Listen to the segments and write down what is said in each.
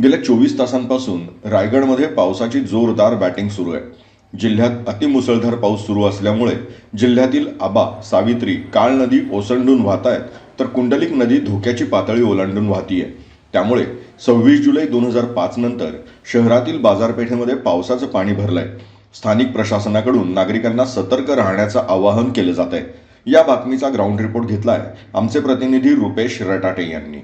गेल्या चोवीस तासांपासून रायगडमध्ये पावसाची जोरदार बॅटिंग सुरू आहे. जिल्ह्यात अतिमुसळधार पाऊस सुरू असल्यामुळे जिल्ह्यातील आबा सावित्री काळ नदी ओसंडून वाहत आहेत तर कुंडलिक नदी धोक्याची पातळी ओलांडून वाहतीये. त्यामुळे सव्वीस जुलै दोन हजार पाच नंतर शहरातील बाजारपेठेमध्ये पावसाचं पाणी भरलंय. स्थानिक प्रशासनाकडून नागरिकांना सतर्क राहण्याचं आवाहन केलं जात आहे या बातमीचा ग्राउंड रिपोर्ट घेतलाय आमचे प्रतिनिधी रुपेश रटाटे यांनी.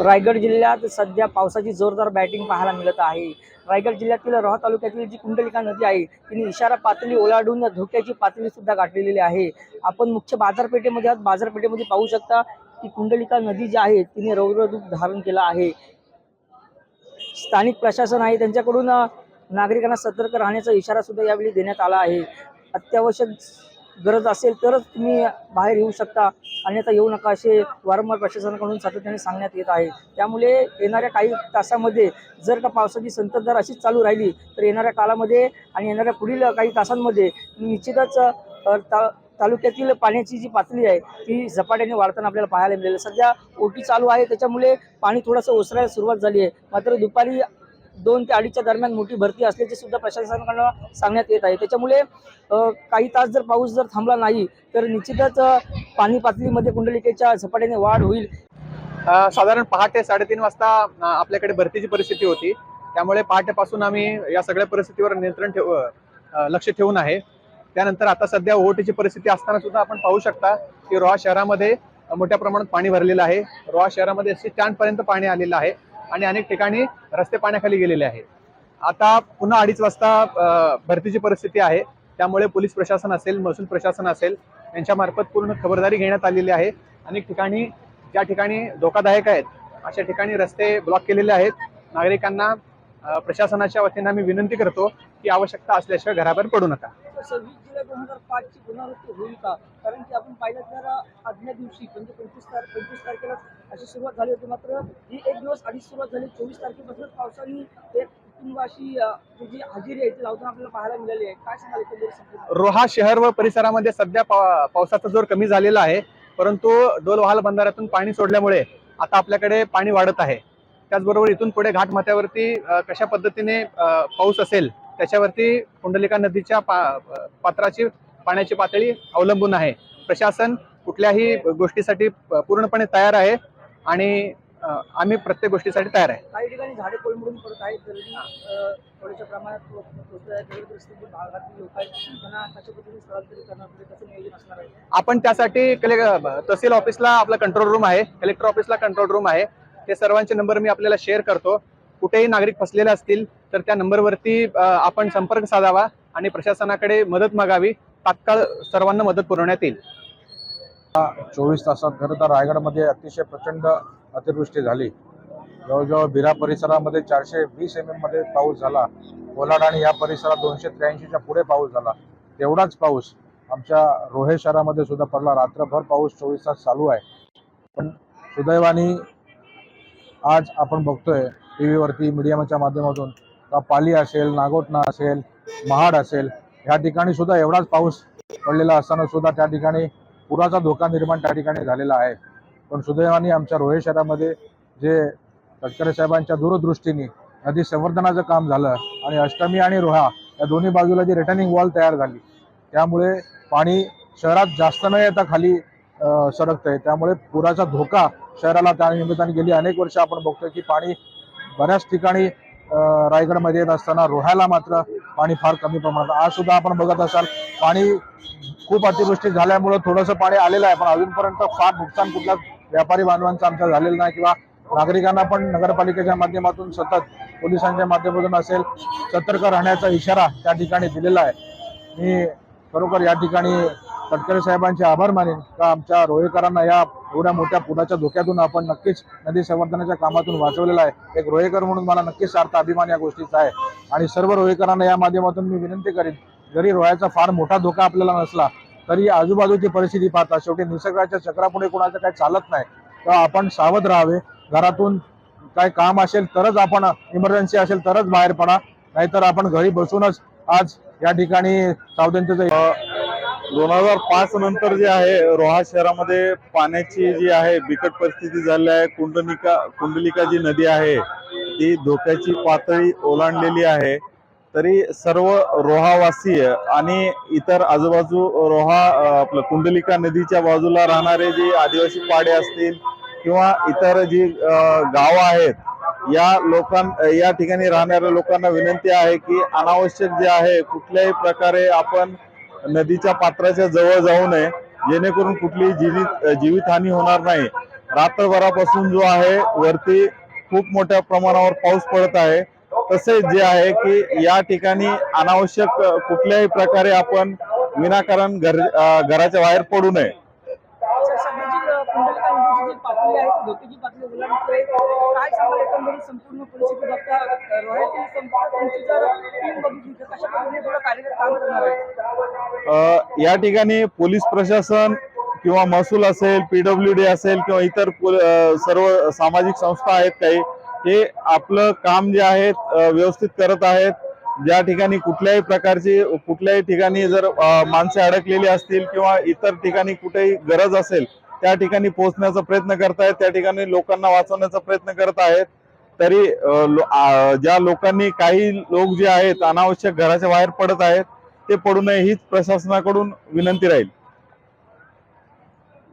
रायगड जिल्ह्यात सध्या पावसाची जोरदार बॅटिंग पाहायला मिळत आहे. रायगड जिल्ह्यातील रोहा तालुक्यातील जी कुंडलिका नदी आहे तिने इशारा पातळी ओलांडून धोक्याची पातळी सुद्धा गाठलेली आहे. आपण मुख्य बाजारपेठेमध्ये आहात. बाजारपेठेमध्ये पाहू शकता की कुंडलिका नदी जी आहे तिने रौद्र रूप धारण केलं आहे. स्थानिक प्रशासन आहे. त्यांच्याकडून नागरिकांना सतर्क राहण्याचा इशारा सुद्धा यावेळी देण्यात आला आहे. अत्यावश्यक गरज असेल तरच तुम्ही बाहेर येऊ शकता. अन्यथा येऊ नका असे वारंवार प्रशासनाकडून सातत्याने सांगण्यात येत आहे. त्यामुळे येणाऱ्या काही तासामध्ये जर का पावसाची संततधार अशीच चालू राहिली तर येणाऱ्या काळामध्ये आणि येणाऱ्या पुढील काही तासांमध्ये निश्चितच ता तालुक्यातील पाण्याची जी पातळी आहे ती झपाट्याने वाढताना आपल्याला पाहायला मिळेल. सध्या ओटी चालू आहे त्याच्यामुळे पाणी थोडंसं ओसरायला सुरुवात झाली आहे. मात्र दुपारी दोन ते अडीचच्या दरम्यान मोठी भरती असल्याचे सुद्धा प्रशासनाकडून सांगण्यात येत आहे. त्याच्यामुळे काही तास जर पाऊस जर थांबला नाही तर निश्चितच पाणी पातळीमध्ये कुंडलिकेच्या झपाट्याने वाढ होईल. साधारण पहाटे साडेतीन वाजता आपल्याकडे भरतीची परिस्थिती होती. त्यामुळे पहाटेपासून आम्ही या सगळ्या परिस्थितीवर नियंत्रण ठेव लक्ष ठेवून आहे. त्यानंतर आता सध्या ओहोटीची परिस्थिती असताना सुद्धा आपण पाहू शकता की रोहा शहरामध्ये मोठ्या प्रमाणात पाणी भरलेलं आहे. रोहा शहरामध्ये एस टी पर्यंत पाणी आलेलं आहे. आणि अनेक ठिकाणी रस्ते पाण्याखाली गेलेले आहेत. आता पुन्हा अडीच वाजता भरतीची परिस्थिती आहे. त्यामुळे पोलीस प्रशासन असेल महसूल प्रशासन असेल यांच्यामार्फत पूर्ण खबरदारी घेण्यात आलेली आहे. अनेक ठिकाणी ज्या ठिकाणी धोकादायक आहेत अशा ठिकाणी रस्ते ब्लॉक केलेले आहेत. नागरिकांना प्रशासनाच्या वतीने आम्ही विनंती करतो की आवश्यकता असल्याशिवाय घराबाहेर पडू नका. सव्वीस जुलै दोन हजार पाचची पुनरावृत्ती होईल का? कारण की आपण पाहिलं तर आदल्या दिवशी म्हणजे पंचवीस तारखे पंचवीस तारखेला अशी सुरुवात झाली होती. मात्र ही एक दिवस आधीच सुरुवात झाली. चोवीस तारखेपासूनच पावसाने एक कुटुंबाशी जी हजेरी आहे ती लावताना आपल्याला पाहायला मिळाली आहे. काय सांगाल रोहा शहर व परिसरामध्ये सध्या पा पावसाचा जोर कमी झालेला आहे. परंतु डोलवाहाल बंधाऱ्यातून पाणी सोडल्यामुळे आता आपल्याकडे पाणी वाढत आहे. त्याचबरोबर इथून पुढे घाटमाथ्यावरती कशा पद्धतीने पाऊस असेल त्याच्यावरती कुंडलिका नदीच्या पा- पात्राची पाण्याची पातळी अवलंबून आहे. प्रशासन कुठल्याही गोष्टीसाठी पूर्णपणे तयार आहे आणि आम्ही प्रत्येक गोष्टीसाठी तयार आहे. काही ठिकाणी झाडे कोलमडून पडत आहेत थोड्याशा प्रमाणात आपण त्यासाठी कले तहसील ऑफिसला आपला कंट्रोल रूम आहे कलेक्टर ऑफिसला कंट्रोल रूम आहे. ते सर्वांचे नंबर मी आपल्याला शेअर करतो. कुठेही नागरिक फसलेले असतील तर त्या नंबरवरती आपण संपर्क साधावा आणि प्रशासनाकडे मदत मागावी तात्काळ सर्वांना मदत पुरवण्यात येईल. चोवीस तासात खरं तर रायगडमध्ये अतिशय प्रचंड अतिवृष्टी झाली. जवळजवळ बिरा परिसरामध्ये चारशे वीस एममध्ये पाऊस झाला. कोलाड आणि या परिसरात दोनशे त्र्याऐंशीच्या पुढे पाऊस झाला. तेवढाच पाऊस आमच्या रोहे शहरामध्ये सुद्धा पडला. रात्रभर पाऊस चोवीस तास चालू आहे. पण सुदैवानी आज आपण बघतोय टी व्हीवरती मीडियाच्या माध्यमातून पाली असेल नागोटणा असेल महाड असेल ह्या ठिकाणी सुद्धा एवढाच पाऊस पडलेला असताना सुद्धा त्या ठिकाणी पुराचा धोका निर्माण त्या ठिकाणी झालेला आहे. पण सुदैवाने आमच्या रोहे शहरामध्ये जे तटकरे साहेबांच्या दूरदृष्टीने नदी संवर्धनाचं काम झालं आणि अष्टमी आणि रोहा या दोन्ही बाजूला जी रिटर्निंग वॉल तयार झाली त्यामुळे पाणी शहरात जास्त न येता खाली सरकतंय. त्यामुळे पुराचा धोका शहराला त्या निमित्ताने गेली. अनेक वर्ष आपण बघतोय की पाणी बऱ्याच ठिकाणी रायगडमध्ये येत असताना रोह्याला मात्र पाणी फार कमी प्रमाणात. आज सुद्धा आपण बघत असाल पाणी खूप अतिवृष्टी झाल्यामुळे थोडंसं पाणी आलेलं आहे पण अजूनपर्यंत फार नुकसान कुठल्याच व्यापारी बांधवांचं आमचं झालेलं नाही किंवा नागरिकांना पण नगरपालिकेच्या माध्यमातून सतत पोलिसांच्या माध्यमातून असेल सतर्क राहण्याचा इशारा त्या ठिकाणी दिलेला आहे. मी खरोखर या ठिकाणी तटकरे साहेबांचे आभार मानेन. का आमच्या रोहेकरांना या एवढ्या मोठ्या पुराच्या धोक्यातून आपण नक्कीच नदी संवर्धनाच्या कामातून वाचवलेलं आहे? एक रोहेकर म्हणून मला नक्कीच सार्थ अभिमान या गोष्टीचा आहे. आणि सर्व रोहेकरांना या माध्यमातून मी विनंती करेन जरी रोह्याचा फार मोठा धोका आपल्याला नसला तरी आजूबाजूची परिस्थिती पाहता शेवटी निसर्गाच्या चक्रापुढे कोणाचं काही चालत नाही तर आपण सावध राहावे. घरातून काय काम असेल तरच आपण इमर्जन्सी असेल तरच बाहेर पडा. नाहीतर आपण घरी बसूनच आज या ठिकाणी सावधानतेचं दोन हजार पाच नंतर जे आहे रोहा शहरामध्ये पाण्याची जी आहे बिकट परिस्थिती झाली आहे. कुंडलिका कुंडलिका जी नदी आहे ती धोक्याची पातळी ओलांडलेली आहे. तरी सर्व रोहावासीय आणि इतर आजूबाजू रोहा आपलं कुंडलिका नदीच्या बाजूला राहणारे जे आदिवासी पाडे असतील किंवा इतर जी गावं आहेत या लोकां या ठिकाणी राहणाऱ्या लोकांना विनंती आहे की अनावश्यक जे आहे कुठल्याही प्रकारे आपण नदीच्या पात्राच्या जवळ जाऊ नये. जेणेकरून कुठलीही जीवित जीवितहानी होणार नाही. रात्रभरापासून जो आहे वरती खूप मोठ्या प्रमाणावर पाऊस पडत आहे. तसेच जे आहे की या ठिकाणी अनावश्यक कुठल्याही प्रकारे आपण विनाकारण घर घराच्या बाहेर पडू नये. संपूर्ण या ठिकाणी पोलीस प्रशासन किंवा महसूल असेल पीडब्ल्यू डी असेल किंवा इतर सर्व सामाजिक संस्था आहेत काही हे आपलं काम जे आहेत व्यवस्थित करत आहेत. ज्या ठिकाणी कुठल्याही प्रकारची कुठल्याही ठिकाणी जर माणसे अडकलेली असतील किंवा इतर ठिकाणी कुठेही गरज असेल त्या ठिकाणी पोहोचण्याचा प्रयत्न करतायत त्या ठिकाणी लोकांना वाचवण्याचा प्रयत्न करत आहेत. तरी ज्या लोकांनी काही लोक जे आहेत अनावश्यक घराच्या बाहेर पडत आहेत ते पडू नये हीच प्रशासनाकडून विनंती राहील.